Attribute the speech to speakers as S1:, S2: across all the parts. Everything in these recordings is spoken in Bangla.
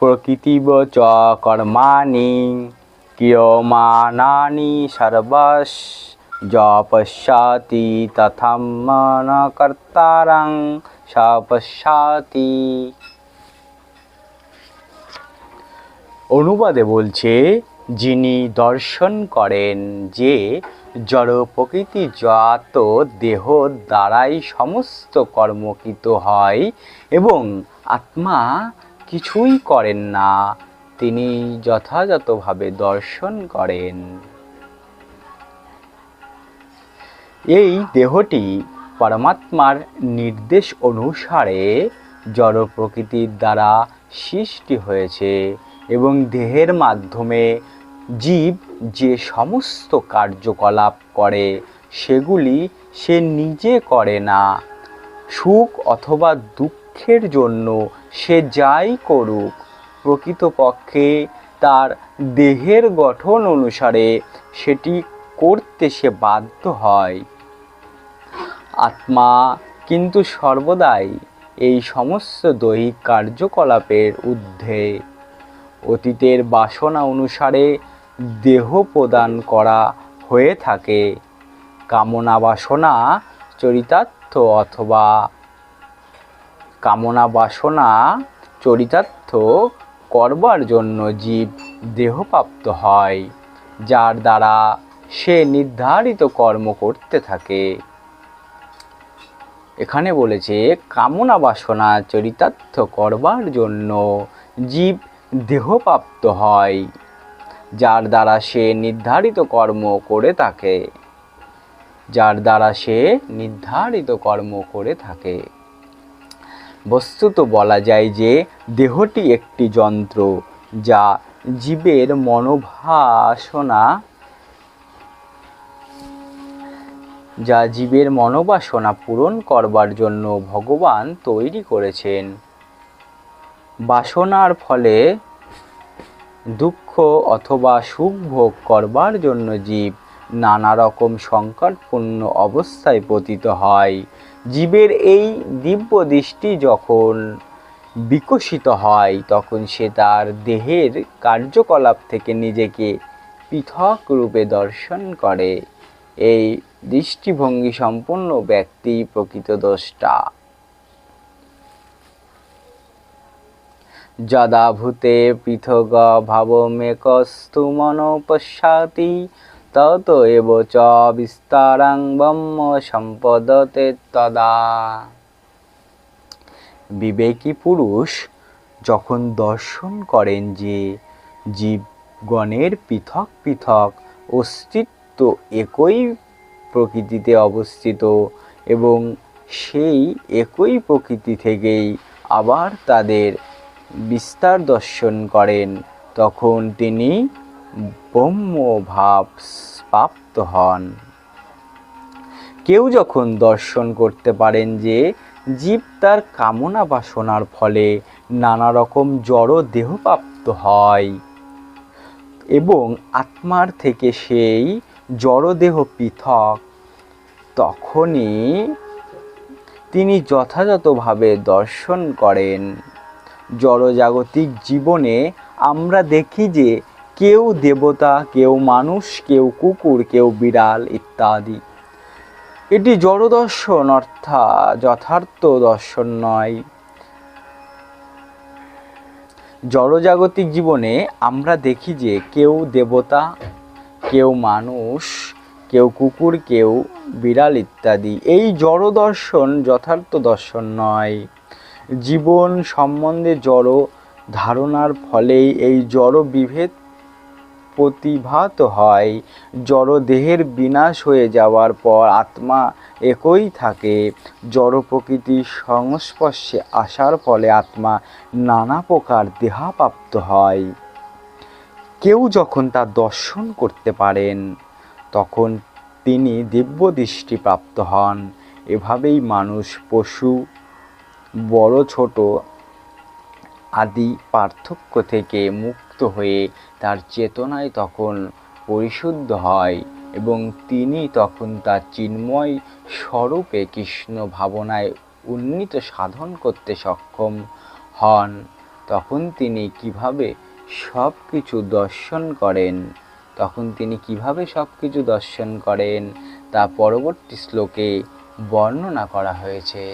S1: প্রকৃতিব চ কর্মাণি ক্রিয়মাণানি সর্বস য পশ্যাতি তথাম ন কর্তারং স পশ্যাতি অনুবাদে বলছে, যিনি দর্শন করেন যে জড় প্রকৃতি জাত দেহ দ্বারাই সমস্ত কর্মকৃত হয় এবং আত্মা কিছুই করেন না, তিনি যথাযথভাবে দর্শন করেন। এই দেহটি পরমাত্মার নির্দেশ অনুসারে জড় প্রকৃতির দ্বারা সৃষ্টি হয়েছে এবং দেহের মাধ্যমে জীব যে সমস্ত কার্যকলাপ করে, সেগুলি সে নিজে করে না। সুখ অথবা দুঃখের জন্য সে যাই করুক, প্রকৃতপক্ষে তার দেহের গঠন অনুসারে সেটি করতে সে বাধ্য হয়। আত্মা কিন্তু সর্বদাই এই সমস্ত দৈহিক কার্যকলাপের ঊর্ধ্বে। অতীতের বাসনা অনুসারে দেহ প্রদান করা হয়ে থাকে। কামনা বাসনা চরিতার্থ অথবা কামনা বাসনা, চরিতার্থ করবার জন্য জীব দেহপ্রাপ্ত হয়, যার দ্বারা সে নির্ধারিত কর্ম করতে থাকে। এখানে বলেছে, কামনা বাসনা, চরিতার্থ করবার জন্য জীব দেহপ্রাপ্ত হয়, যার দ্বারা সে নির্ধারিত কর্ম করে থাকে। যার দ্বারা সে নির্ধারিত কর্ম করে থাকে। বস্তুত বলা যায় যে, দেহটি একটি যন্ত্র যা জীবের মনোভাসনা যা জীবের মনোবাসনা পূরণ করবার জন্য ভগবান তৈরি করেছেন। বাসনার ফলে দুঃখ অথবা সুখ ভোগ করবার জন্য জীব নানা রকম সংকটপূর্ণ অবস্থায় পতিত হয়। জীবের এই দিব্য দৃষ্টি যখন বিকশিত হয়, তখন সে তার দেহের কার্যকলাপ থেকে নিজেকে পৃথক রূপে দর্শন করে। এই দৃষ্টিভঙ্গি সম্পন্ন ব্যক্তি প্রকৃত দ্রষ্টা। যদা ভূতে পৃথগ ভাবমেকস্তু মনো পশ্যাতি তত এব বিস্তারাং ব্রহ্ম সম্পদতে তদা। বিবেকী পুরুষ যখন দর্শন করেন যে জীবগণের পৃথক পৃথক অস্তিত্ব একই প্রকৃতিতে অবস্থিত এবং সেই একই প্রকৃতি থেকেই আবার তাদের বিস্তার দর্শন করেন, তখন তিনি ব্রহ্মভাব প্রাপ্ত হন। কেউ যখন দর্শন করতে পারেন যে জীব তার কামনা বাসনার ফলে নানা রকম জড় দেহপ্রাপ্ত হয় এবং আত্মার থেকে সেই জড়দেহ পৃথক, তখনই তিনি যথাযথভাবে দর্শন করেন। জড়জাগতিক জীবনে আমরা দেখি যে কেউ দেবতা, কেউ মানুষ, কেউ কুকুর, কেউ বিড়াল ইত্যাদি। এটি জড় দর্শন অর্থাৎ যথার্থ দর্শন নয়। জড়জাগতিক জীবনে আমরা দেখি যে কেউ দেবতা, কেউ মানুষ, কেউ কুকুর, কেউ বিড়াল ইত্যাদি। এই জড় দর্শন যথার্থ দর্শন নয়। জীবন সম্বন্ধে জড় ধারণার ফলেই এই জড় বিভেদ প্রতিভাত হয়। জড় দেহের বিনাশ হয়ে যাওয়ার পর আত্মা একই থাকে। জড় প্রকৃতির সংস্পর্শে আসার ফলে আত্মা নানা প্রকার দেহাপ্রাপ্ত হয়। কেউ যখন তা দর্শন করতে পারেন, তখন তিনি দিব্য দৃষ্টি প্রাপ্ত হন। এভাবেই মানুষ, পশু, বড়, ছোট আদি পার্থক্য থেকে মুক্ত হয়ে তার চেতনায় তখন পরিশুদ্ধ হয় এবং তিনি তখন তার চিন্ময় স্বরূপে কৃষ্ণ ভাবনায় উন্নীত সাধন করতে সক্ষম হন। তখন তিনি কীভাবে সব কিছু দর্শন করেন? তখন তিনি কীভাবে সব কিছু দর্শন করেন? তা পরবর্তী শ্লোকে বর্ণনা করা হয়েছে।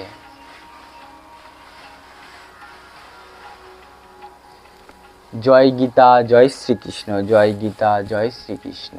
S1: জয় গীতা জয় শ্রীকৃষ্ণ জয় গীতা জয় শ্রীকৃষ্ণ।